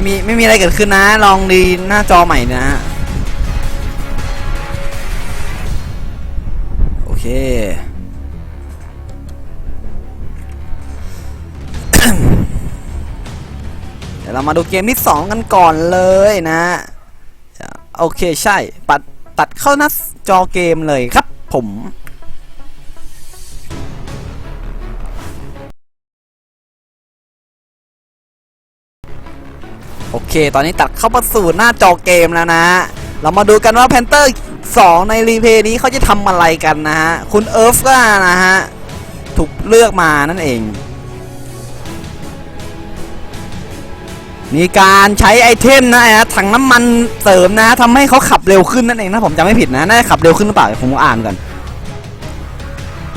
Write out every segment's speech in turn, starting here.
ไม่มีไม่มีอะไรเกิดขึ้นนะ ลองดีหน้าจอใหม่นะฮะโอเคเดี๋ยวเรามาดูเกมที่ 2 กันก่อนเลยนะ โอเคใช่ ปัดตัดเข้าหน้าจอเกมเลยครับผม เค ตอนนี้ตัดเข้ามาสู่หน้าจอเกมแล้วนะเรามาดูกันว่าแพนเตอร์2ในรีเพย์นี้เขาจะทำอะไรกันนะฮะ คุณเอิร์ฟก็นะฮะ ถูกเลือกมานั่นเอง มีการใช้ไอเทมนะฮะถังน้ำมันเสริมนะทำให้เขาขับเร็วขึ้นนั่นเองนะผมจำไม่ผิดนะ น่าจะขับเร็วขึ้นหรือเปล่าผมอ่านก่อน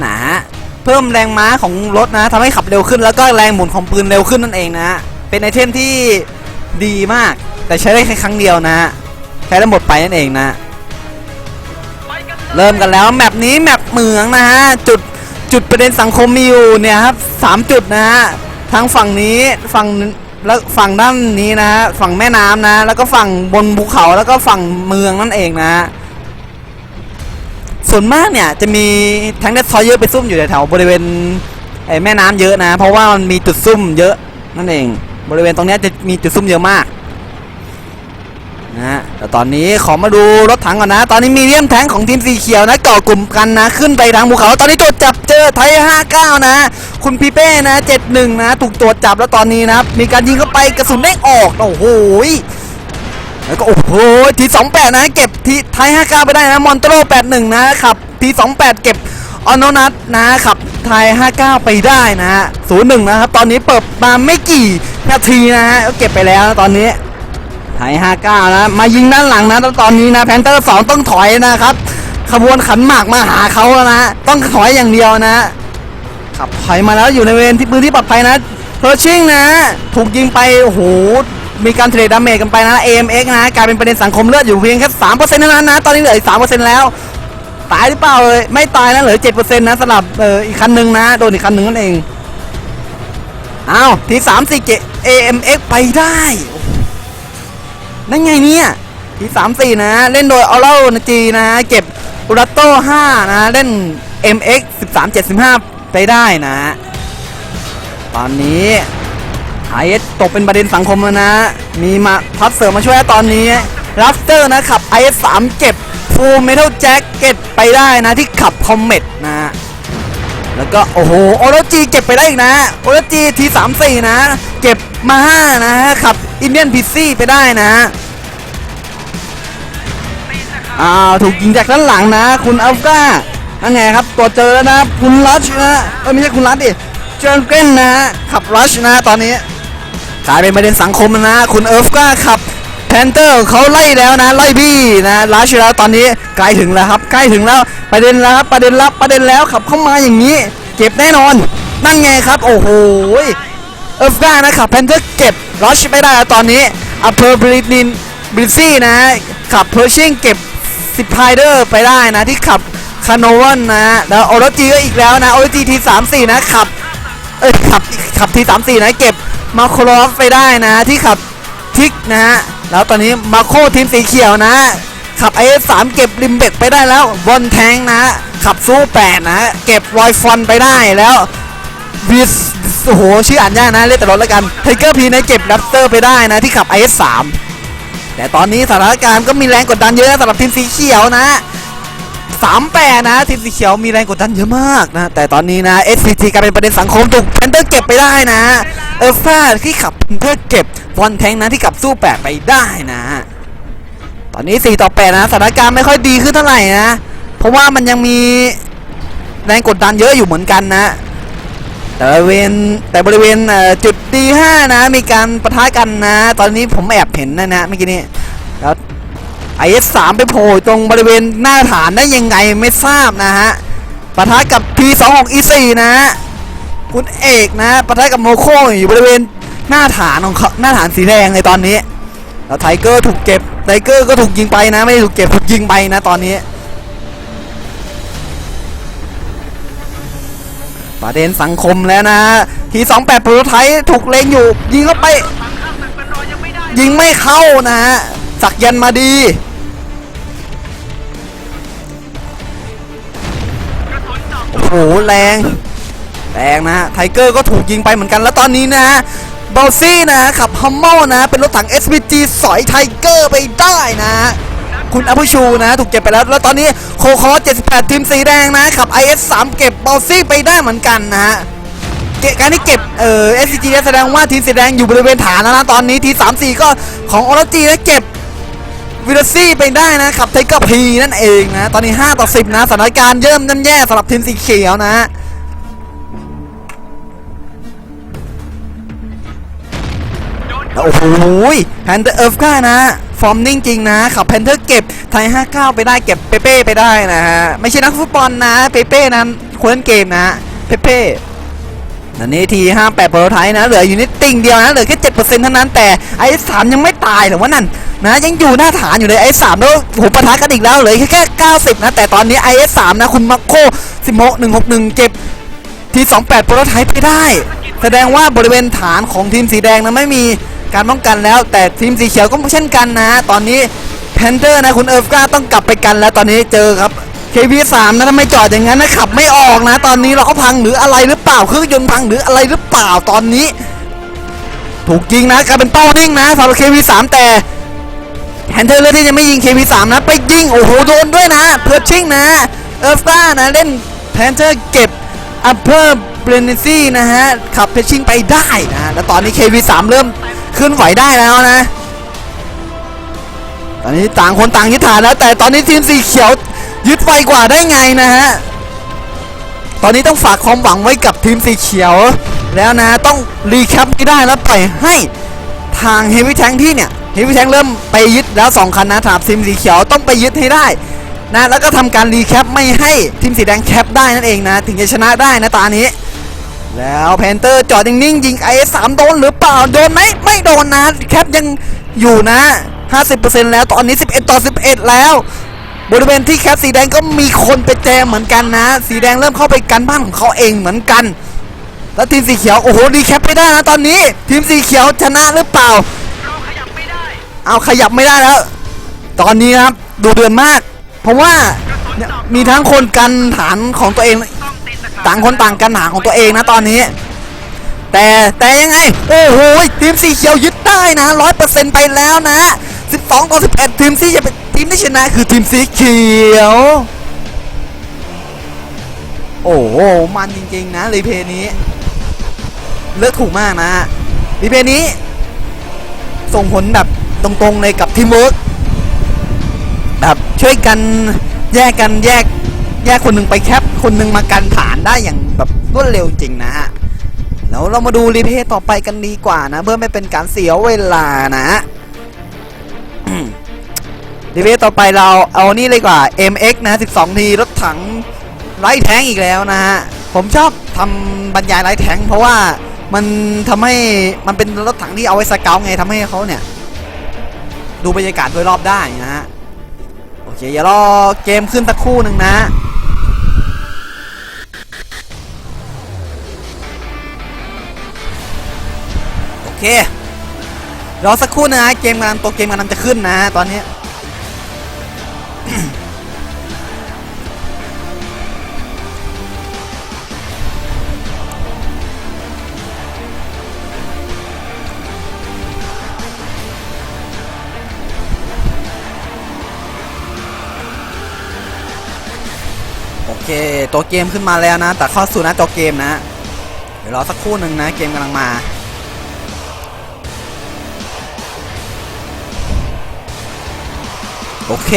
นะฮะเพิ่มแรงม้าของรถนะทำให้ขับเร็วขึ้นแล้วก็แรงหมุนของปืนเร็วขึ้นนั่นเองนะฮะเป็นไอเทมที่ ดีมาก แต่ใช้ได้แค่ครั้งเดียวนะฮะใช้แล้วหมดไปนั่นเองนะ เริ่มกันแล้วแมปนี้แมปเหมืองนะฮะ จุดจุดประเด็นสังคมมีอยู่เนี่ยครับสามจุดนะฮะทางฝั่งนี้ฝั่งแล้วฝั่งด้านนี้นะฮะฝั่งแม่น้ำนะ แล้วก็ฝั่งบนภูเขาแล้วก็ฝั่งเมืองนั่นเองนะฮะส่วนมากเนี่ยจะมีแทงเดสซอยเยอะไปซุ่มอยู่แถวบริเวณไอ้แม่น้ำเยอะนะ เพราะว่ามันมีจุดซุ่มเยอะนั่นเอง บริเวณตรงนี้จะมีจุดซุ่มเยอะมากนะฮะแต่ตอนนี้ขอมาดูรถถังก่อนนะ ตอนนี้มีเลี่ยมแทงของทีมสีเขียวนะเกาะกลุ่มกันนะ ขึ้นไปทางภูเขา ตอนนี้ตรวจจับเจอไทย 59 นะ คุณพีเป้นะ 71 นะ ถูกตรวจจับแล้วตอนนี้นะครับ มีการยิงเข้าไปกระสุนเด้ออก โอ้โหแล้วก็โอ้โหที28 นะ เก็บทีไทย 59 ไปได้นะ มอนโตโร81 นะขับที28 เก็บออนโนนัทนะขับไทย 59 ไปได้นะฮะ01 นะครับ ตอนนี้เปิดมาไม่กี่ นาทีนะฮะก็เก็บไปแล้วนะตอนนี้ไทย59นะมายิงด้านหลังนะตอนนี้นะแพนเตอร์2ต้องถอยนะครับขบวนขันหมากมาหาเขาแล้วนะต้องถอยอย่างเดียวนะขับถอยมาแล้วอยู่ในเวรที่พื้นที่ปลอดภัยนะเพอร์ชิงนะ ถูกยิงไปโอ้โหมีการเทรดดาเมจกันไปนะ AMX นะกลายเป็นประเด็นสังคมเลือดอยู่เพียงแค่3%เท่านั้นนะ ตอนนี้เหลืออีก3%แล้ว ตายหรือเปล่าเลยไม่ตายนะเหลือ7%นะสำหรับเอออีกคันหนึ่งนะ โดนอีกคันหนึ่งนั่นเองอ้าวที3 4 7 AMX ไปได้ นั่นไงเนี่ยทีสามสี่นะ เล่นโดยออโรนจีนะ เก็บอุรัตโต้5นะ เล่น MX 13 75 ไปได้นะ ตอนนี้ไอเอสตกเป็นประเด็นสังคมแล้วนะ มีมาพัดเสริมมาช่วยตอนนี้รัฟเตอร์นะขับ IS 3เก็บฟูลเมทัลแจ็คเก็ตไปได้นะที่ขับคอมเมตนะ แล้วก็ โอ้โห โอโรจีเก็บไปได้อีกนะ โอโรจีทีสามสี่นะ เก็บ มาห้านะฮะขับอินเดียนพิซซี่ไปได้นะอ้าวถูกยิงจากด้านหลังนะ คุณอัลฟานั่นไงครับตัวเจอแล้วนะคุณรัชนะเอ้ยไม่ใช่คุณรัชดิเจอร์เกนนะขับรัชนะตอนนี้กลายเป็นประเด็นสังคมนะคุณเอิร์ฟก้าขับแพนเตอร์เขาไล่แล้วนะไล่บี้นะรัชแล้วตอนนี้ใกล้ถึงแล้วครับใกล้ถึงแล้วประเด็นแล้วครับประเด็นลับประเด็นแล้วขับเข้ามาอย่างนี้เก็บแน่นอน นั่นไงครับ โอ้โห เอิร์ฟก้นะขับแพนเตอร์เก็บรัชไม่ได้แล้วตอนนี้อัปเปอร์บรินินบริซี่นะขับเพอร์ชิงเก็บสิบไพเดอร์ไปได้นะที่ขับคาโนวันนะแล้วโอรจีก็อีกแล้วนะโอรจีทีสามสี่นะขับเอ้ยขับขับทีสามสี่นะเก็บมาโครอฟไปได้นะที่ขับทิกนะฮะแล้วตอนนี้มาโคทีมสีเขียวนะ ขับไอเอสสามเก็บริมเบกไปได้แล้วบอลแทงนะขับซูแปดนะเก็บรอยฟอนไปได้แล้ววิส โอ้โหชื่ออ่านยากนะเล่นแต่รถแล้วกันไทเกอร์พีในเก็บแรปเตอร์ไปได้นะที่ขับไอเอสสามแต่ตอนนี้สถานการณ์ก็มีแรงกดดันเยอะนะสำหรับทีมสีเขียวนะสามแปดนะทีมสีเขียวมีแรงกดดันเยอะมากนะ แต่ตอนนี้นะ SCT กลายเป็นประเด็นสังคมถูกแพนเตอร์เก็บไปได้นะ เออฟ้าที่ขับแพนเตอร์เก็บบอลแทงนะที่ขับสู้แปดไปได้นะ ตอนนี้ 4 ต่อ 8 นะสถานการณ์ไม่ค่อยดีขึ้นเท่าไหร่นะ เพราะว่ามันยังมีแรงกดดันเยอะอยู่เหมือนกันนะ แต่บริเวณแต่บริเวณเอ่อจุด D5 นะ มีการปะทะกันนะ ตอนนี้ผมแอบเห็นนะนะเมื่อกี้นี้แล้ว IS3 ไปโผล่ตรงบริเวณหน้าฐานได้ยังไงไม่ทราบนะฮะปะทะกับ P26E4 นะฮะคุณเอกนะปะทะกับโมโคอยู่บริเวณหน้าฐานของเขาหน้าฐานสีแดงในตอนนี้แล้วไทเกอร์ถูกเก็บไทเกอร์ก็ถูกยิงไปนะ ไม่ได้ถูกเก็บถูกยิงไปนะตอนนี้ ประเด็นสังคมแล้วนะที28โปรโตไทป์ถูกเล็งอยู่ ยิงเข้าไป ยิงไม่เข้านะฮะสักยันมาดีโอ้โหแรงแรงนะฮะไทเกอร์ก็ถูกยิงไปเหมือนกันแล้วตอนนี้นะฮะบอลซี่นะขับฮัมเมลนะ เป็นรถถัง SVG สอยไทเกอร์ไปได้นะฮะ คุณอภิชูนะ ถูกเก็บไปแล้ว แล้วตอนนี้โคคอ78 ทีมสีแดงนะขับ IS 3 เก็บบอลซี่ไปได้เหมือนกันนะฮะการที่เก็บเอ่อ SCG แสดงว่าทีมสีแดงอยู่บริเวณฐานแล้วนะตอนนี้ทีสามสี่ก็ของออร์จีนะเก็บวิลซี่ไปได้นะขับไทเกอร์พีนั่นเองนะ ตอนนี้ 5 ต่อ 10 นะสถานการณ์เยิ่มย่ำแย่สำหรับทีมสีเขียวนะโอ้โหแพนเทอร์เอิร์ฟก้านะ ฟอร์มนิ่งจริงนะขับแพนเทอร์เก็บไทย59 ไปได้เก็บเปเป้ไปได้นะฮะ ไม่ใช่นักฟุตบอลนะเปเป้นะคนเล่นเกมนะเปเป้นันนี้ที58โปรไทยนะ เหลืออยู่นิดติ่งเดียวนะ เหลือแค่7%เท่านั้นแต่ไอ้สามยังไม่ตายหรือว่านั่นนะยังอยู่หน้าฐานอยู่เลยไอ้สามแล้วผมปะทะกันอีกแล้วเหลือแค่แค่ 90 นะ แต่ตอนนี้ไอ้สามนะ คุณมัคโค16 161เก็บที28โปรโตไทป์ไปได้ แสดงว่าบริเวณฐานของทีมสีแดงนะไม่มี การป้องกันแล้ว แต่ทีมสีเขียวก็เช่นกันนะ ตอนนี้แพนเทอร์นะคุณเอิร์ฟกาต้องกลับไปกันแล้วตอนนี้เจอครับ KV3 นะทำไมจอดอย่างนั้นนะขับไม่ออกนะ ตอนนี้เราก็พังหรืออะไรหรือเปล่าเครื่องยนต์พังหรืออะไรหรือเปล่าตอนนี้ ถูกยิงนะกลายเป็นเป้านิ่งนะสำหรับ KV3 แต่แพนเทอร์เลือกที่จะไม่ยิง KV3 นะ ไปยิง โอ้โห โดนด้วยนะเพิร์ชิงนะเอิร์ฟกานะ เล่นแพนเทอร์เก็บอัพเ r อร์เบรนซี่นะฮะ ขับเพชชิงไปได้นะ แล้วตอนนี้ KV3 เริ่ม ขึ้นไหวได้แล้วนะ ตอนนี้ต่างคนต่างยึดฐานแล้วแต่ตอนนี้ทีมสีเขียวยึดไวกว่าได้ไงนะฮะ ตอนนี้ต้องฝากความหวังไว้กับทีมสีเขียว แล้วนะต้องรีแคปไม่ได้แล้วปล่อยให้ทางเฮฟวี่แทงที่เนี่ยเฮฟวี่แทงเริ่มไปยึดแล้ว 2 คันนะถามทีมสีเขียวต้องไปยึดให้ได้นะแล้วก็ทำการรีแคปไม่ให้ทีมสีแดงแคปได้นั่นเองนะ ถึงจะชนะได้นะตานี้ แล้วแพนเตอร์จอดนิ่งๆยิงไอ้สามโดนหรือเปล่าโดนไหมไม่โดนนะแคปยังอยู่นะ 50%แล้วตอนนี้ 11 ต่อ 11 แล้ว บริเวณที่แคปสีแดงก็มีคนไปแจมเหมือนกันนะ สีแดงเริ่มเข้าไปกันบ้านของเขาเองเหมือนกัน แล้วทีมสีเขียวโอ้โหรีแคปไม่ได้นะตอนนี้ ทีมสีเขียวชนะหรือเปล่าเราขยับไม่ได้เอาขยับไม่ได้แล้ว ตอนนี้ครับดูเดือนมาก เพราะว่ามีทั้งคนกันฐานของตัวเอง ต่างคนต่างกันฐาของตัวเองนะตอนนี้ แต่แต่ยังไง โอ้โหทีมสีเขียวยึดได้นะร้อยเปอร์เซ็นต์ไปแล้วนะ 12ต่อ11 ทีมที่จะเป็นทีมที่ชนะคือทีมสีเขียว โอ้โหมันจริงๆนะรีเพย์นี้ เลือกถูกมากนะรีเพย์นี้ ส่งผลแบบตรงๆเลยกับทีมเวิร์กแบบช่วยกันแยกกันแยก แยกคนหนึ่งไปแคปคนหนึ่งมากันฐานได้อย่างแบบรวดเร็วจริงนะฮะแล้วเรามาดูรีเพย์ต่อไปกันดีกว่านะ เพื่อไม่เป็นการเสียเวลานะอืมรีเพย์ต่อไปเราเอานี่เลยกว่า MX นะ 12 ทีรถถังไล่แท้งอีกแล้วนะฮะผมชอบทำบรรยายไล่แท้งเพราะว่ามันทำให้มันเป็นรถถังที่เอาไว้สเกลไงทำให้เขาเนี่ย ดูบรรยากาศโดยรอบได้นะฮะโอเคอย่ารอเกมขึ้นสักคู่หนึ่งนะ เครอสักครู่นะเกมกำลังตัวเกมกำลังจะขึ้นนะตอนนี้โอเคตัวเกมขึ้นมาแล้วนะ แต่เข้าสู่หนะตัวเกมนะ เดี๋ยวรอสักครู่หนึ่งนะ เกมกำลังมา โอเค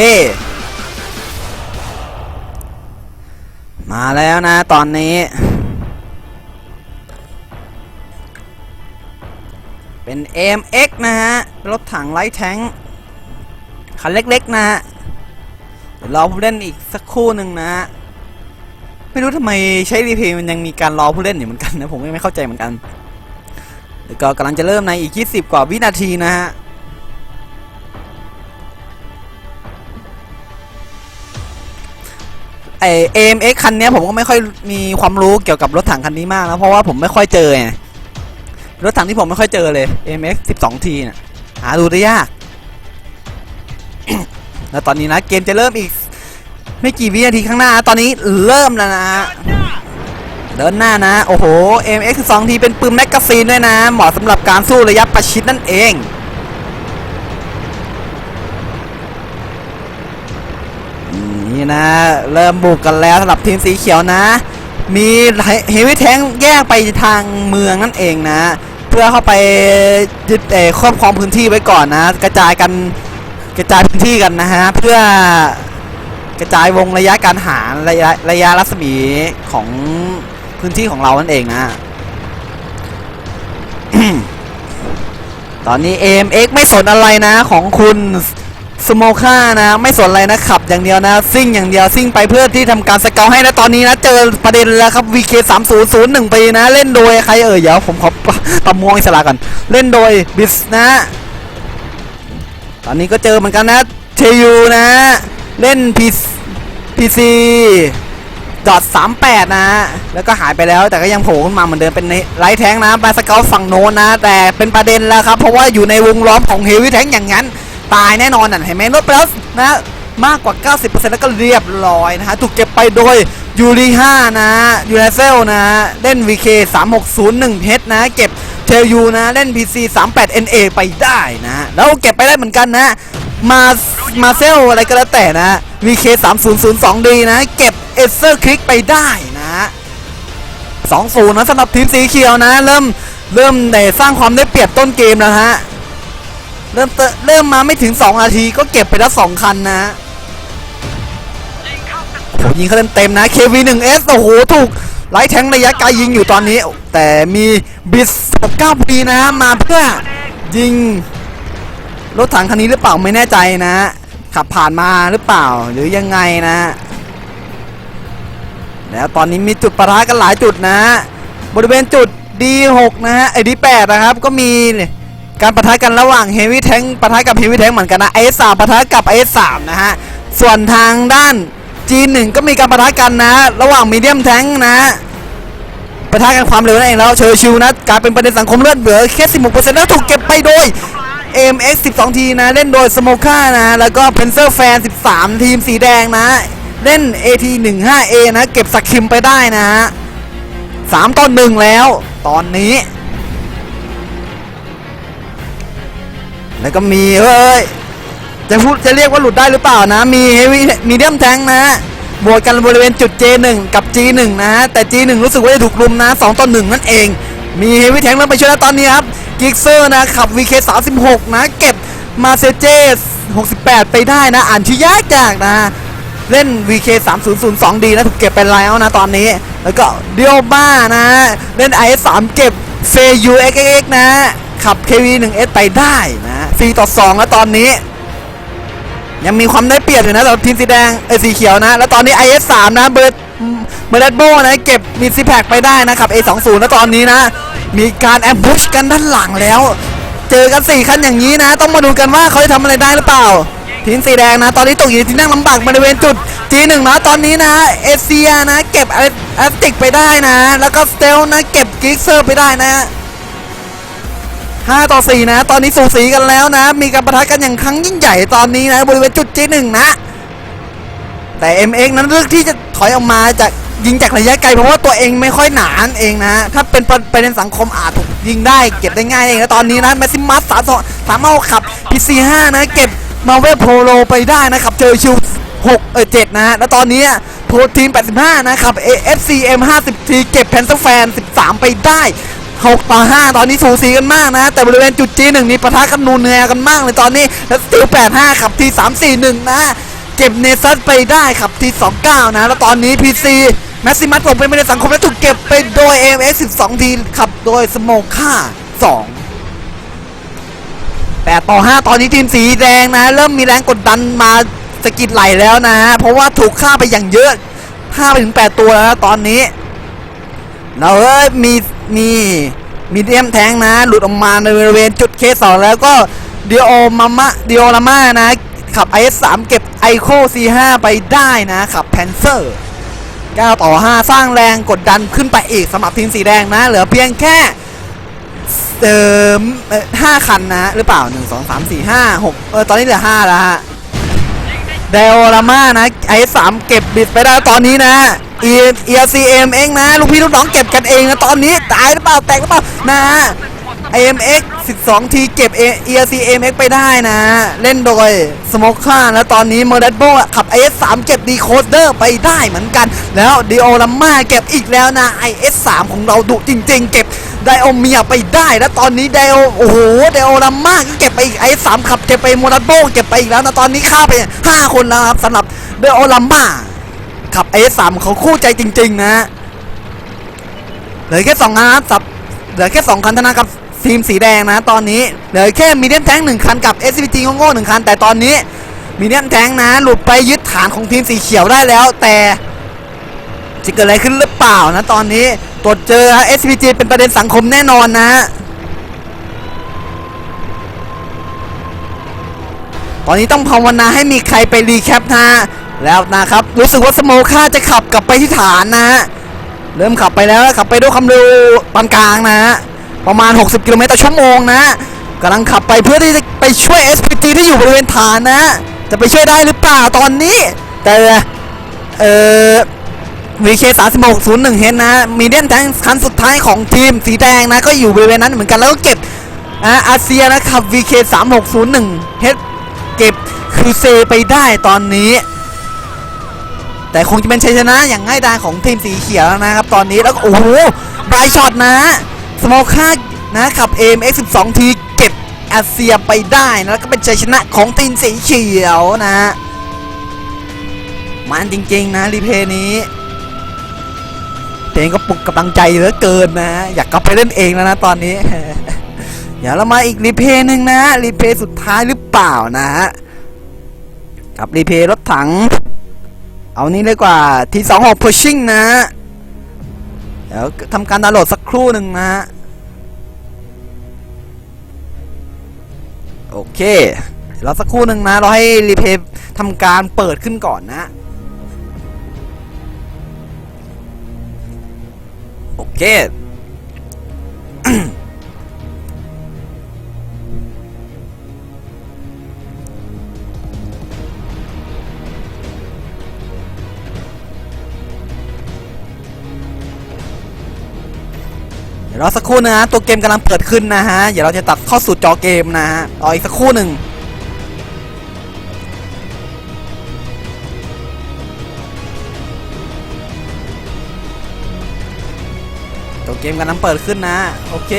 มาแล้วนะตอนนี้ เป็น AMX นะฮะ รถถังไลท์แทงคันเล็กๆนะฮะ เดี๋ยวรอผู้เล่นอีกสักคู่หนึ่งนะไม่รู้ทำไมใช้รีเพย์มันยังมีการรอผู้เล่นอยู่เหมือนกันนะ ผมก็ไม่เข้าใจเหมือนกัน แล้วก็กำลังจะเริ่มในอีก 20 กว่าวินาทีนะฮะ ไอ AMX คันนี้ผมก็ไม่ค่อยมีความรู้เกี่ยวกับรถถังคันนี้มากนะเพราะว่าผมไม่ค่อยเจอไงรถถังที่ผมไม่ค่อยเจอเลย AMX 12T เนี่ยหาดูได้ยาก แล้วตอนนี้นะ เกมจะเริ่มอีก ไม่กี่วินาทีข้างหน้า ตอนนี้เริ่มแล้วนะเดินหน้านะ โอ้โห MX 2ทีเป็นปืนแมกกาซีนด้วยนะ เหมาะสำหรับการสู้ระยะประชิดนั่นเอง นี่นะ เริ่มบุกกันแล้วสำหรับทีมสีเขียวนะ มีเฮฟวี่แทงแยกไปทางเมืองนั่นเองนะ เพื่อเข้าไปยึดเอครอบครองพื้นที่ไว้ก่อนนะ กระจายกันกระจายพื้นที่กันนะฮะเพื่อกระจายวงระยะการหารระยะระยะรัศมีของพื้นที่ของเรานั่นเองนะตอนนี้ AMX ไม่สนอะไรนะของคุณ สโมค่านะ ไม่สนอะไรนะขับอย่างเดียวนะ ซิ่งอย่างเดียวซิ่งไปเพื่อที่ทำการสเกลให้นะตอนนี้นะ เจอประเด็นแล้วครับ VK 3 0 0 1ปีนะ เล่นโดยใครเอ่ยเดี๋ยวผมขอประมวงอิสระก่อนเล่นโดยบิสนะ ตอนนี้ก็เจอเหมือนกันนะเทยูนะ เล่นพีพีซีดอทสามแปดนะ แล้วก็หายไปแล้วแต่ก็ยังโผล่ขึ้นมาเหมือนเดิมเป็นไลท์แทงนะบาสเกลฝั่งโน้นนะ แต่เป็นประเด็นแล้วครับ เพราะว่าอยู่ในวงล้อมของเฮวี่แทงอย่างนั้น ตายแน่นอนน่ะเห็นไหมลดไปแล้วนะมากกว่า 90%แล้วก็เรียบร้อยนะฮะ ถูกเก็บไปโดยยูริ5นะยูไนเซลนะเล่น VK 3601 h นะ เก็บเทลยูนะ เล่น PC 38 NA ไปได้นะ แล้วเก็บไปได้เหมือนกันนะ มามาเซลอะไรก็แล้วแต่นะ VK 3002D นะ เก็บเอเซอร์คลิกไปได้นะ2-0นะสำหรับทีมสีเขียวนะ เริ่มเริ่มได้สร้างความได้เปรียบต้นเกมแล้วฮะ เริ่มเตเริ่มมาไม่ถึง 2 นาทีก็เก็บไปแล้ว2คันนะโอ้โหยิงเขาเต็มเต็มๆนะ KV1S โอ้โห ถูกไล่แทงระยะไกลยิงอยู่ตอนนี้ แต่มีบิส9ปีนะมาเพื่อยิง รถถังคันนี้หรือเปล่าไม่แน่ใจนะ ขับผ่านมาหรือเปล่าหรือยังไงนะ แล้วตอนนี้มีจุดประทะกันหลายจุดนะ บริเวณจุด D6 นะฮะไอ้ D8 นะครับก็มี การประทะกันระหว่าง Heavy Tank ประทะกับ Heavy Tank เหมือนกันนะ S3 ประทะกับ S3 นะฮะ ส่วนทางด้าน G1 ก็มีการประทะกันนะ ระหว่าง Medium Tank นะประทะกันความเร็วนั่นเองแล้วเชอร์ชิวนะกลายเป็นประเด็นสังคมเลือดเหลือแค่16%แล้วถูกเก็บไปโดย MX 12 ทีนะ เล่นโดย Smoker นะ แล้วก็ Panzer Fan 13 ทีมสีแดงนะ เล่น AT 15A นะ เก็บสักคิมไปได้นะฮะ3ต่อ1แล้ว ตอนนี้ แล้วก็มีเอ้ยจะพูดจะเรียกว่าหลุดได้หรือเปล่านะ มีเฮวี่มีเดียมแทงนะบวกกันบริเวณจุด J1 กับ G1 นะฮะแต่ G1 รู้สึกว่าจะถูกลุมนะ2ต่อ1นั่นเอง มีเฮฟวี่แทงแล้วไปช่วยแล้วตอนนี้ครับกิกเซอร์นะขับ VK 36 นะ เก็บมาเซเจ68 ไปได้นะ อ่านชื่อยากจากนะ เล่น VK 3002D นะ ถูกเก็บไปแล้วนะตอนนี้ แล้วก็เดียวบ้านะ เล่น IS 3 เก็บเฟยู XXX นะ ขับ KV 1S ไปได้นะ 4 ต่อ 2 แล้วตอนนี้ ยังมีความได้เปรียบอยู่นะสำหรับทีมสีแดงเอยสีเขียวนะ แล้วตอนนี้ IS 3 นะเบิร์ดเบอร์ดโบนะเก็บมีซีแพคไปได้นะครับ A20 แล้วตอนนี้นะ มีการแอมบุชกันด้านหลังแล้ว เจอกัน 4 คันอย่างนี้นะ ต้องมาดูกันว่าเขาจะทำอะไรได้หรือเปล่าทีมสีแดงนะ ตอนนี้ตกอยู่ที่นั่งลำบากบริเวณจุด G1 นะตอนนี้นะเอเชียนะ เก็บแอสติกไปได้นะ แล้วก็สเตลนะ เก็บกิกเซอร์ไปได้นะ 5 ต่อ 4 นะ ตอนนี้สูสีกันแล้วนะ มีการประทะกันอย่างครั้งยิ่งใหญ่ตอนนี้นะ บริเวณจุด G1 นะ แต่ MX นั้นเลือกที่จะถอยออกมาจากยิงจากระยะไกลเพราะว่าตัวเองไม่ค่อยหนานเองนะ ถ้าเป็นประเด็นสังคมอาจถูกยิงได้เก็บได้ง่ายเองแล้วตอนนี้นะแมซิมัสสามสองสามเอาขับ PC5 นะ เก็บมาเวลโพโลไปได้นะครับ เจอชิว6เออ7นะฮะแล้วตอนนี้โพทีม85 นะครับ AFCM 50ทีเก็บแพนเซอร์แฟน 13 ไปได้ 6ต่อ 5 ตอนนี้สูสีกันมากนะ แต่บริเวณจุด G1 นี่ปะทะกันนูนแนกันมากเลยตอนนี้ แล้วสติล85ขับที341 นะ เก็บเนซัสไปได้ขับที29 นะ แล้วตอนนี้ PC แมสซิมัสตกเป็นประเด็นสังคมและถูกเก็บไปโดย AMX 12 ทีขับโดยสโมค่า 2 8 ต่อ 5 ตอนนี้ทีมสีแดงนะ เริ่มมีแรงกดดันมาสกิดไหลแล้วนะ เพราะว่าถูกฆ่าไปอย่างเยอะฆ่าไปถึง 8 ตัวแล้วนะตอนนี้ เราเอ้ยมีมีมีเดียมแทงนะ หลุดออกมาในบริเวณจุดเคสองแล้วก็เดีโอมามะเดีโอลาม่านะ ขับ IS3 เก็บไอโค C5 ไปได้นะ ขับแพนเซอร์9ต่อ 5 สร้างแรงกดดันขึ้นไปอีกสำหรับทีมสีแดงนะ เหลือเพียงแค่เอ่อเอ่อห้าคันนะหรือเปล่าหนึ่งสองสามสี่ห้าหกเออ ตอนนี้เหลือห้าแล้วฮะเดลลาม่านะไอ้สามเก็บบิดไปได้ตอนนี้นะ เอเอซีเอ็มเองนะลูกพี่ลูกน้องเก็บกันเองนะตอนนี้ตายหรือเปล่าแตกหรือเปล่านะฮะ AMX 12ทีเก็บ ERCMX ไปได้นะ เล่นโดยสโมค e r แล้วตอนนี้เมอร์ดัตโบขับ IS3 เก็บดีโคเดอร์ไปได้เหมือนกัน แล้วดีโอลัมมาเก็บอีกแล้วนะ IS3 ของเราดุจริง ๆ เก็บไดโอเมียไปได้แล้วตอนนี้ไดโอโอ้โหไดโอลัมมาก็เก็บไปอีก IS3 ขับเก็บไปเมอร์ดัตโบเก็บไปอีกแล้วนะตอนนี้ฆ่าไป5คนแล้วครับสำหรับไดโอลัมมา ขับ IS3 เขาคู่ใจจริง ๆ นะเหลือแค่สองคันนะครับเหลือแค่สองคันเท่านั้นกับทีมสีแดงนะตอนนี้เหลือแค่มีเดียมแทงหนึ่งคันกับ SCG โง่ๆหนึ่งคัน แต่ตอนนี้มีเดียมแทงนะ หลุดไปยึดฐานของทีมสีเขียวได้แล้ว แต่จะเกิดอะไรขึ้นหรือเปล่านะตอนนี้ตรวจเจอ SCG เป็นประเด็นสังคมแน่นอนนะ ตอนนี้ต้องภาวนาให้มีใครไปรีแคปนะ แล้วนะครับรู้สึกว่าสโมค่าจะขับกลับไปที่ฐานนะเริ่มขับไปแล้วขับไปด้วยความเร็วปานกลางนะประมาณ 60 กิโลเมตรต่อชั่วโมงนะกำลังขับไปเพื่อที่จะไปช่วย SPG ที่อยู่บริเวณฐานนะจะไปช่วยได้หรือเปล่าตอนนี้ แต่เอ่อ VK 3 6 0 1เฮนนะมีเดียนแทงคันสุดท้ายของทีมสีแดงนะ ก็อยู่บริเวณนั้นเหมือนกันแล้วก็เก็บอาอาเซียนะครับ VK 3 6 0 1เฮดเก็บคือเซไปได้ตอนนี้ แต่คงจะเป็นชัยชนะอย่างง่ายดายของทีมสีเขียวแล้วนะครับตอนนี้แล้วโอ้โหบรายช็อตนะสโมค่านะขับ AMX 12 ทีเก็บอาเซียไปได้นะแล้วก็เป็นชัยชนะของทีมสีเขียวนะมันจริงๆนะรีเพย์นี้เพลงก็ปลุกกำลังใจเหลือเกินนะ อยากกลับไปเล่นเองแล้วนะตอนนี้ เดี๋ยวเรามาอีกรีเพย์หนึ่งนะรีเพย์สุดท้ายหรือเปล่านะฮะกับรีเพย์รถถัง เอานี้เลยกว่าทีสองหก pushing นะเดี๋ยวทำการดาวน์โหลดสักครู่หนึ่งนะโอเคเราสักครู่หนึ่งนะ เราให้รีเพย์ทำการเปิดขึ้นก่อนนะ โอเค ดี๋ยวรอสักครู่นะฮะตัวเกมกำลังเปิดขึ้นนะฮะเดี๋ยวเราจะตัดเข้าสู่จอเกมนะฮะรออีกสักครู่หนึ่งตัวเกมกำลังเปิดขึ้นนะ โอเค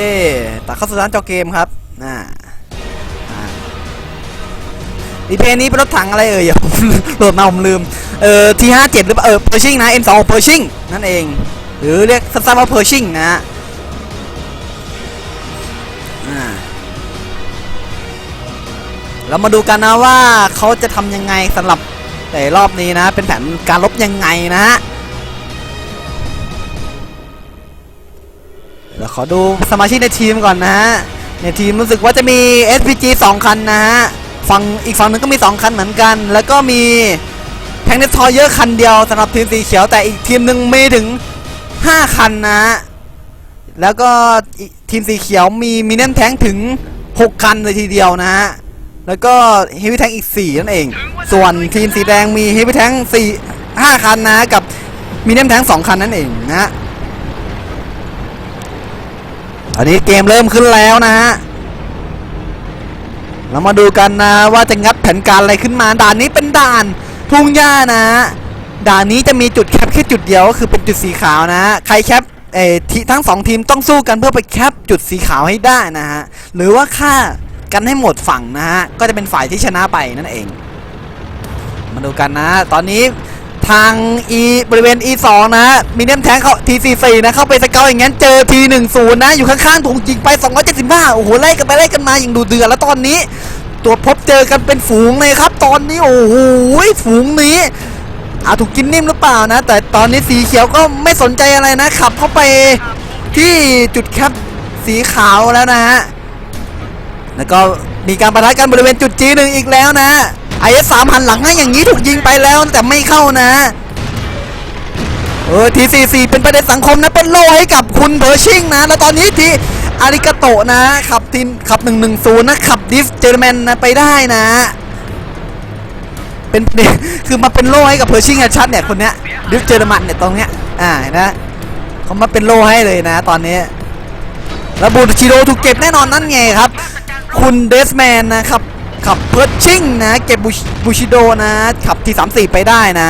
ตัดเข้าสู่ร้านจอเกมครับน่าอ่าอีเพลงนี้เป็นรถถังอะไรเอ่ยผมโหลดมาผมลืม เอ่อทีห้าเจ็ดหรือเปล่าเออเพอร์ชิงนะ M2 เพอร์ชิงนั่นเอง หรือเรียกสั้นๆว่าเพอร์ชิงนะฮะ เรามาดูกันนะว่าเขาจะทำยังไงสำหรับแต่รอบนี้นะ เป็นแผนการลบยังไงนะฮะเดี๋ยวขอดูสมาชิกในทีมก่อนนะฮะ ในทีมรู้สึกว่าจะมี SPG 2 คันนะฮะ ฝั่งอีกฝั่งหนึ่งก็มี 2 คันเหมือนกัน แล้วก็มีแทงเนทอเยอร์คันเดียวสำหรับทีมสีเขียวแต่อีกทีมหนึ่งมีถึง 5 คันนะฮะ แล้วก็อีก ทีมสีเขียวมีมินเนมแทงถึง 6 คันเลยทีเดียวนะฮะ แล้วก็เฮฟวี่แทงอีก 4 นั่นเอง ส่วนทีมสีแดงมีเฮฟวี่แทง4 5 คันนะกับมินเนมแทง2คันนั่นเองนะฮะตอนนี้เกมเริ่มขึ้นแล้วนะฮะเรามาดูกันนะว่าจะงัดแผนการอะไรขึ้นมา ด่านนี้เป็นด่านทุ่งหญ้านะ ด่านนี้จะมีจุดแคปแค่จุดเดียวก็คือเป็นจุดสีขาวนะ ใครแคป เอทีทั้งสองทีมต้องสู้กันเพื่อไปแคปจุดสีขาวให้ได้นะฮะ หรือว่าฆ่ากันให้หมดฝั่งนะฮะ ก็จะเป็นฝ่ายที่ชนะไปนั่นเอง มาดูกันนะ ตอนนี้ทาง E บริเวณ E2 นะมีเดียมแทงเขา T44 นะเข้าไปสเกลอย่างงั้นเจอ T10 นะอยู่ข้างๆถูกยิงไป 275 โอ้โหไล่กันไปไล่กันมาอย่างดูเดือดแล้วตอนนี้ ตัวพบเจอกันเป็นฝูงเลยครับ ตอนนี้โอ้โหฝูงนี้ อาจถูกกินนิ่มหรือเปล่านะ แต่ตอนนี้สีเขียวก็ไม่สนใจอะไรนะขับเข้าไปที่จุดแคปสีขาวแล้วนะฮะแล้วก็มีการประทะกันบริเวณจุดจีหนึ่งอีกแล้วนะไอ้สามหันหลังให้อย่างนี้ถูกยิงไปแล้วแต่ไม่เข้านะเออทีซีซีเป็นประเด็นสังคมนะเป็นโล่ให้กับคุณเบอร์ชิงนะแล้วตอนนี้ทีอาริกาโตะนะขับทีมขับ 110 นะขับดิฟเจอร์แมนนะไปได้นะ เป็นคือมาเป็นโล่ให้กับเพอร์ชิงแอชัดเนี่ยคนเนี้ยดิฟเจอร์มันเนี่ยตรงเนี้ยอ่าเห็นะเขามาเป็นโล่ให้เลยนะ ตอนนี้แล้วบูชิโดถูกเก็บแน่นอนนั่นไงครับ คุณเดสแมนนะครับขับเพิร์ชชิงนะเก็บบูชิโดนะขับทีสามสี่ไปได้นะ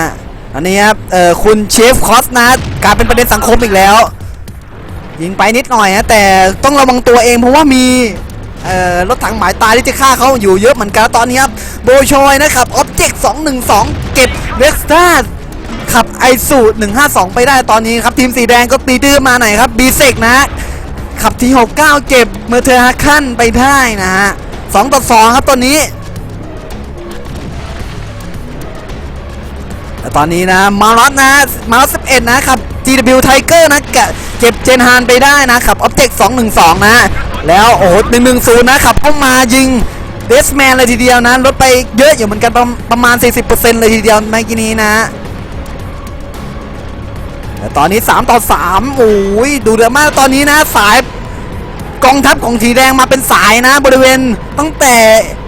อันนี้ครับเอ่อคุณเชฟคอสนะกลายเป็นประเด็นสังคมอีกแล้ว ยิงไปนิดหน่อยนะแต่ต้องระวังตัวเองเพราะว่ามี รถถังหมายตายที่จะฆ่าเขาอยู่เยอะเหมือนกันตอนนี้ครับโบชอยนะครับออบเจกต์212เก็บเว็กซ์ตาขับไอสู152ไปได้ตอนนี้ครับ ทีมสีแดงก็ตีตื้อมาหน่อยครับบีเซกนะขับที69เก็บเมอร์เทอร์ฮักคันไปได้นะฮะ2ต่อ2ครับตอนนี้แต่ตอนนี้นะมาร์ลนะมาร์ล11นะครับ GW Tiger นะกะเก็บเจนฮานไปได้นะครับ Object 212 นะ แล้วโอ้โห110 นะครับเข้ามายิงเดสแมนเลยทีเดียวนะลดไปเยอะอยู่เหมือนกันประประมาณ 40%เลยทีเดียวเมื่อกี้นี้นะแต่ตอนนี้ 3 ต่อ 3 โอ้ยดูเดือดมากตอนนี้นะสายกองทัพของสีแดงมาเป็นสายนะ บริเวณตั้งแต่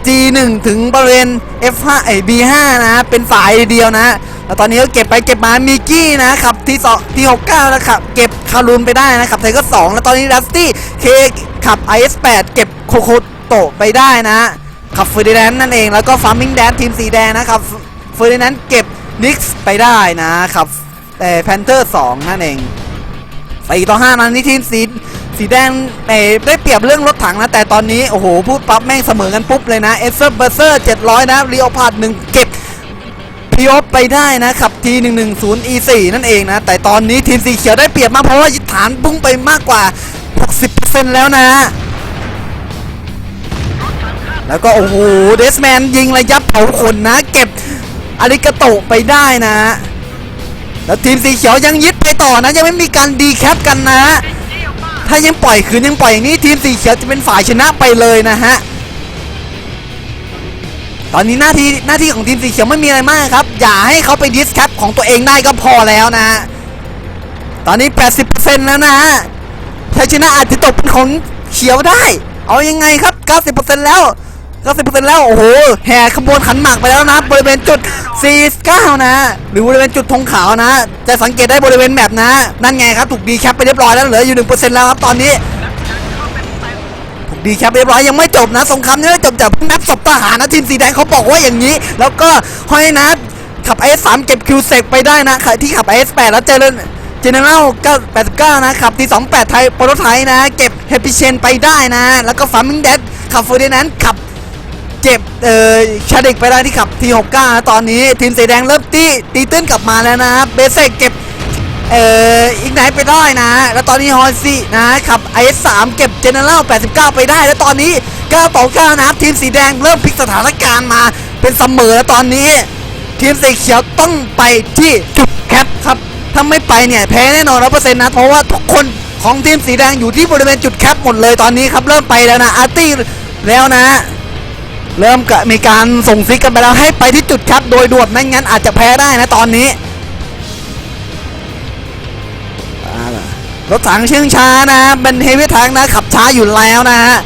G1 ถึงบริเวณ F5 ไอ้ B5 นะ เป็นสายเดียวนะ แล้วตอนนี้ก็เก็บไปเก็บมามิกกี้นะครับที่สองที่69นะครับเก็บคารุนไปได้นะครับไทเกอร์2แล้วตอนนี้ดัสตี้เคขับ IS8 เก็บโคโคโตะไปได้นะขับเฟอร์ดิแนนด์นั่นเองแล้วก็ฟาร์มิงแดนทีมสีแดงนะครับเฟอร์ดิแนนด์เก็บนิกส์ไปได้นะครับแต่แพนเทอร์2นั่นเอง4ต่อ5นั้นนี่ทีมสีสีแดงเอ่ได้เปรียบเรื่องรถถังนะ แต่ตอนนี้ โอ้โห พูดปั๊บแม่งเสมอกันปุ๊บเลยนะ เอเซอร์เบอร์เซอร์700นะรีโอพาร์ดหนึ่งเก็บ พีออฟไปได้นะขับที110 E4 นั่นเองนะ แต่ตอนนี้ทีมสีเขียวได้เปรียบมากเพราะว่ายึดฐานพุ่งไปมากกว่า 60%แล้วนะแล้วก็โอ้โหเดสแมนยิงระยะเผาขนนะ เก็บอาริกาโตไปได้นะ แล้วทีมสีเขียวยังยึดไปต่อนะ ยังไม่มีการดีแคปกันนะ ถ้ายังปล่อยคืนยังปล่อยอย่างนี้ทีมสีเขียวจะเป็นฝ่ายชนะไปเลยนะฮะ ตอนนี้หน้าที่หน้าที่ของทีมสีเขียวไม่มีอะไรมากครับ อย่าให้เขาไปดิสแคปของตัวเองได้ก็พอแล้วนะตอนนี้ 80%แล้วนะฮะชัยชนะอาจจะตกเป็นของเขียวได้ เอายังไงครับ 90%แล้ว 90%แล้ว โอ้โห แห่ขบวนขันหมากไปแล้วนะ บริเวณจุด 49 นะ หรือบริเวณจุดธงขาวนะ จะสังเกตได้บริเวณแมปนะ นั่นไงครับ ถูกดีแคปไปเรียบร้อยแล้ว เหลืออยู่ 1%แล้วครับ ตอนนี้ ดีครับเรียบร้อยยังไม่จบนะสงครามยังไม่จบจากนับศพทหารนะทีมสีแดงเขาบอกว่าอย่างนี้ แล้วก็ห้อยนัดขับ IS3 เก็บคิวเซกไปได้นะที่ขับ IS8 แล้วเจริญเจเนอเรล989 นะขับที่28 ไทยโปรโตไทป์นะ เก็บเฮปิเชนไปได้นะ แล้วก็ฟาร์มิงเดดขับฟูเดนั้นขับเจ็บเอ่อชาเด็กไปได้ที่ขับที69นะตอนนี้ ทีมสีแดงเริ่มตีตีตื้นกลับมาแล้วนะเบสเซกเก็บ เอ่ออีกไหนไปได้นะ แล้วตอนนี้ฮอนซี่นะขับ IS3 เก็บเจเนอเรล89 ไปได้ แล้วตอนนี้9ต่อ9นะครับทีมสีแดงเริ่มพลิกสถานการณ์มาเป็นเสมอแล้วตอนนี้ ทีมสีเขียวต้องไปที่จุดแคปครับถ้าไม่ไปเนี่ยแพ้แน่นอนร้อเปอร์เซ็นต์นะเพราะว่าทุกคนของทีมสีแดงอยู่ที่บริเวณจุดแคปหมดเลยตอนนี้ครับเริ่มไปแล้วนะอาร์ตี้แล้วนะ เริ่มมีการส่งซิกกันไปแล้วให้ไปที่จุดแคปโดยด่วนไม่งั้นอาจจะแพ้ได้นะตอนนี้ รถถังเชื่องช้านะเป็นเฮฟวี่แทงนะขับช้าอยู่แล้วนะฮะ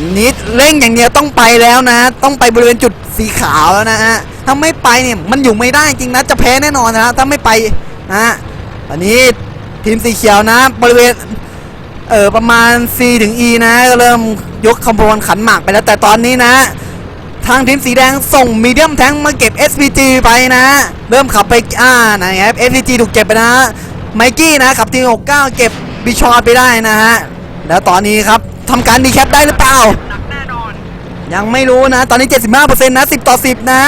นนี้เร่งอย่างเดียวต้องไปแล้วนะ ต้องไปบริเวณจุดสีขาวแล้วนะฮะถ้าไม่ไปเนี่ยมันอยู่ไม่ได้จริงนะจะแพ้แน่นอนนะถ้าไม่ไปนะฮะอันนี้ทีมสีเขียวนะบริเวณเออประมาณ C ถึง E นะก็เริ่มยกขบวนขันหมากไปแล้วแต่ตอนนี้นะ ทางทีมสีแดงส่งมีเดียมแทงมาเก็บ SPG ไปนะเริ่มขับไปอ่าไหนครับ SPG ถูกเก็บไปนะไมกี้นะขับทีม69 เก็บบิชอตไปได้นะฮะแล้วตอนนี้ครับทำการดีแคปได้หรือเปล่ายังไม่รู้นะ ตอนนี้ 75%นะ 10 ต่อ 10 นะ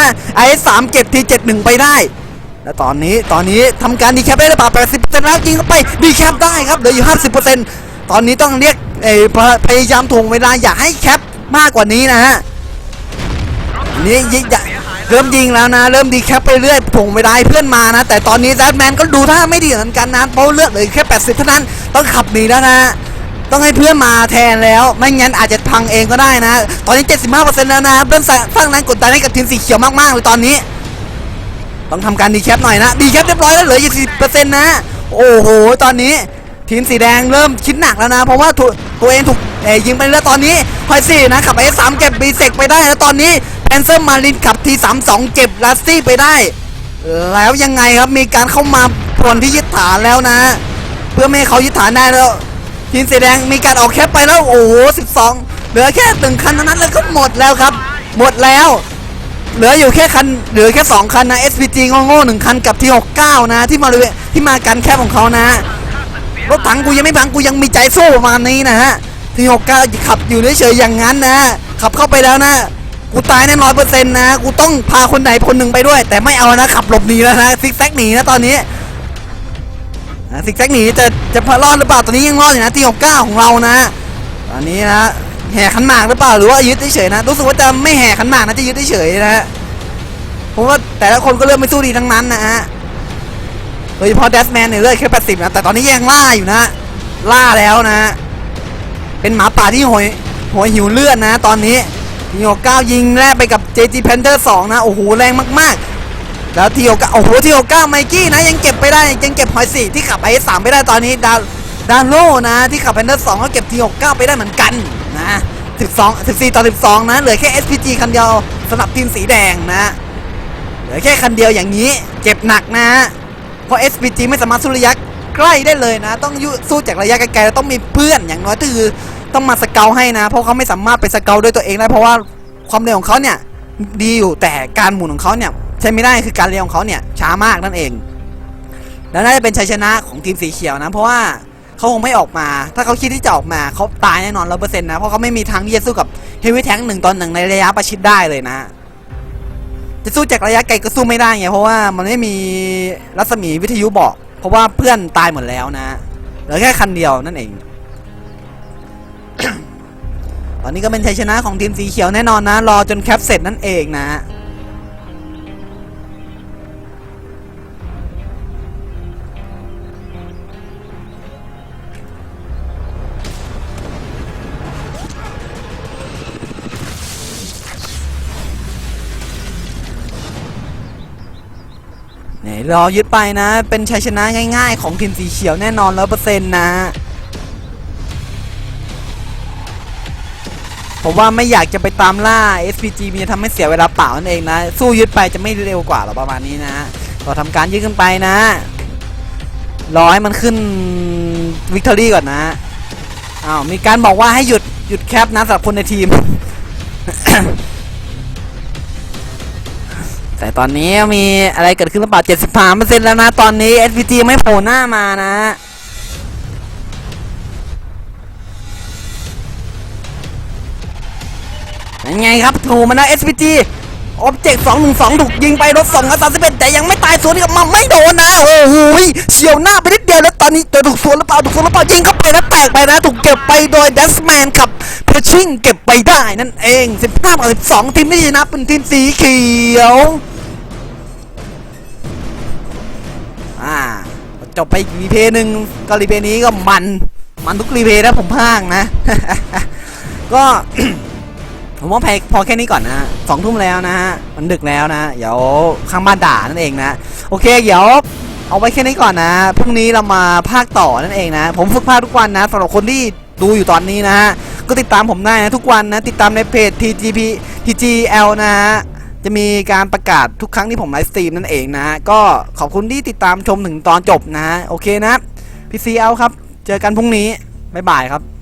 IS3 เก็บที71 ไปได้ แล้วตอนนี้ตอนนี้ทำการดีแคปได้หรือเปล่า80%แล้วยิงเข้าไปดีแคปได้ครับเหลืออยู่ 50%ตอนนี้ต้องเรียกเอ่อพพยายามถ่วงเวลาอย่าให้แคปมากกว่านี้นะฮะ นี่ยิงเริ่มยิงแล้วนะ เริ่มดีแคปไปเรื่อยผงเวลาให้เพื่อนมานะ แต่ตอนนี้แซดแมนก็ดูท่าไม่ดีเหมือนกันนะเพราะเลือดเหลือแค่ 80 เท่านั้นต้องขับหนีแล้วนะต้องให้เพื่อนมาแทนแล้ว ไม่งั้นอาจจะพังเองก็ได้นะ ตอนนี้ 75%แล้วนะเริ่มสร้างสร้างแรงกดดันให้กับทีมสีเขียวมากๆเลยตอนนี้ ต้องทำการดีแคปหน่อยนะดีแคปเรียบร้อยแล้วเหลือ20%นะ โอ้โห ตอนนี้ทีมสีแดงเริ่มคิดหนักแล้วนะ เพราะว่าตัวเองถูกยิงไปแล้วตอนนี้พอยซี่นะขับไอ้สามเก็บบีเซกไปได้แล้วตอนนี้ แพนเซอร์มารินขับทีสามสองเก็บลัสซี่ไปได้ แล้วยังไงครับมีการเข้ามาพวนที่ยึดฐานแล้วนะ เพื่อไม่ให้เขายึดฐานได้แล้วทีมสีแดงมีการออกแคปไปแล้วโอ้โห12เหลือแค่หนึ่งคันเท่านั้นแล้วก็หมดแล้วครับ หมดแล้ว เหลืออยู่แค่คันเหลือแค่2คันนะ SPG โง่ๆหนึ่งคันกับที่69นะ ที่มาเลยที่มากันแคบของเขานะรถถังกูยังไม่พังกูยังมีใจสู้ประมาณนี้นะฮะที่69ขับอยู่เฉยๆอย่างนั้นนะขับเข้าไปแล้วนะ กูตายแน่ร้อยเปอร์เซ็นต์นะ กูต้องพาคนไหนคนหนึ่งไปด้วย แต่ไม่เอานะขับหลบหนีแล้วนะซิกแซกหนีนะตอนนี้ซิกแซกหนีจะจะพรอดหรือเปล่าตอนนี้ยังรอดอยู่นะที่69ของเรานะ ตอนนี้นะแห่ขันหมากหรือเปล่าหรือว่ายึดเฉยๆนะรู้สึกว่าจะไม่แห่ขันหมากนะจะยึดเฉยนะฮะเพราะว่าแต่ละคนก็เริ่มไม่สู้ดีทั้งนั้นนะฮะโดยเฉพาะเดสแมนเนี่ยเลือดแค่80นะแต่ตอนนี้ยังล่าอยู่นะล่าแล้วนะ เป็นหมาป่าที่โหยโหยหิวเลือดนะ ตอนนี้ ทีโอเก้ายิงแรกไปกับ JG Panther 2 นะ โอ้โห แรงมากๆ แล้วทีโอเก้าโอ้โหทีโอเก้าไมกี้นะ ยังเก็บไปได้ ยังเก็บหอยสี่ที่ขับไอสามไปได้ตอนนี้ดาดาโลนะ ที่ขับแพนเดอร์สองก็เก็บทีหกเก้าไปได้เหมือนกันนะสิบสองสิบสี่ต่อสิบสองนะ เหลือแค่ SPG คันเดียวสำหรับทีมสีแดงนะ เหลือแค่คันเดียวอย่างนี้ เจ็บหนักนะ เพราะ SPG ไม่สามารถสู้ระยะใกล้ได้เลยนะ ต้องยุสู้จากระยะไกลๆแล้วต้องมีเพื่อนอย่างน้อยก็คือ ต้องมาสเกลให้นะ เพราะเขาไม่สามารถไปสเกลด้วยตัวเองได้เพราะว่าความเร็วของเขาเนี่ยดีอยู่แต่การหมุนของเขาเนี่ยใช้ไม่ได้คือการเร็วของเขาเนี่ยช้ามากนั่นเอง แล้วน่าจะเป็นชัยชนะของทีมสีเขียวนะ เพราะว่าเขาคงไม่ออกมา ถ้าเขาคิดที่จะออกมาเขาตายแน่นอนร้อเปอร์เซ็นต์นะเพราะเขาไม่มีทางที่จะสู้กับเฮฟวี่แทงหนึ่งตอนหนึ่งในระยะประชิดได้เลยนะ จะสู้จากระยะไกลก็สู้ไม่ได้ไงเพราะว่ามันไม่มีรัศมีวิทยุบอก เพราะว่าเพื่อนตายหมดแล้วนะเหลือแค่คันเดียวนั่นเอง ตอนนี้ก็เป็นชัยชนะของทีมสีเขียวแน่นอนนะ รอจนแคปเสร็จนั่นเองนะเนี่ยรอยึดไปนะ เป็นชัยชนะง่ายๆ ของทีมสีเขียวแน่นอนร้อยเปอร์เซ็นต์นะ ผมว่าไม่อยากจะไปตามล่า SPG มีจะทำให้เสียเวลาเปล่านั่นเองนะ สู้ยึดไปจะไม่เร็วกว่าหรอประมาณนี้นะก็ทำการยึดขึ้นไปนะ รอให้มันขึ้นวิกตอรี่ก่อนนะอ้าวมีการบอกว่าให้หยุดหยุดแคปนะสำหรับคนในทีม แต่ตอนนี้มีอะไรเกิดขึ้นหรือเปล่า 73%แล้วนะ ตอนนี้ SPG ไม่โผล่หน้ามานะ ไงครับถูกมันนะ SPG ออบเจกต์212ถูกยิงไปรถ2กับ31แต่ยังไม่ตายสวนกับมาไม่โดนนะโอ้โหเฉียวหน้าไปนิดเดียวแล้วตอนนี้จะถูกสวนหรือเปล่าถูกสวนหรือเปล่ายิงเข้าไปแล้วแตกไปนะถูกเก็บไปโดยดัสแมนขับเพชชิ่งเก็บไปได้นั่นเอง15ต่อ12ทีมที่ชนะเป็นทีมสีเขียวอ่าจบไปอีกรีเพย์หนึ่งก็รีเพย์นี้ก็มันมันทุกรีเพย์นะผมพากนะ ก็ ผมว่าพอพอแค่นี้ก่อนนะสองทุ่มแล้วนะฮะ มันดึกแล้วนะ เดี๋ยวข้างบ้านด่านั่นเองนะ โอเค เดี๋ยวเอาไว้แค่นี้ก่อนนะ พรุ่งนี้เรามาภาคต่อนั่นเองนะ ผมฝึกภาคทุกวันนะสำหรับคนที่ดูอยู่ตอนนี้นะฮะ ก็ติดตามผมได้นะทุกวันนะ ติดตามในเพจ TGP TGL นะฮะ จะมีการประกาศทุกครั้งที่ผมไลฟ์สตรีมนั่นเองนะฮะ ก็ขอบคุณที่ติดตามชมถึงตอนจบนะฮะ โอเคนะพี่ซีเอาครับ เจอกันพรุ่งนี้ บ๊ายบายครับ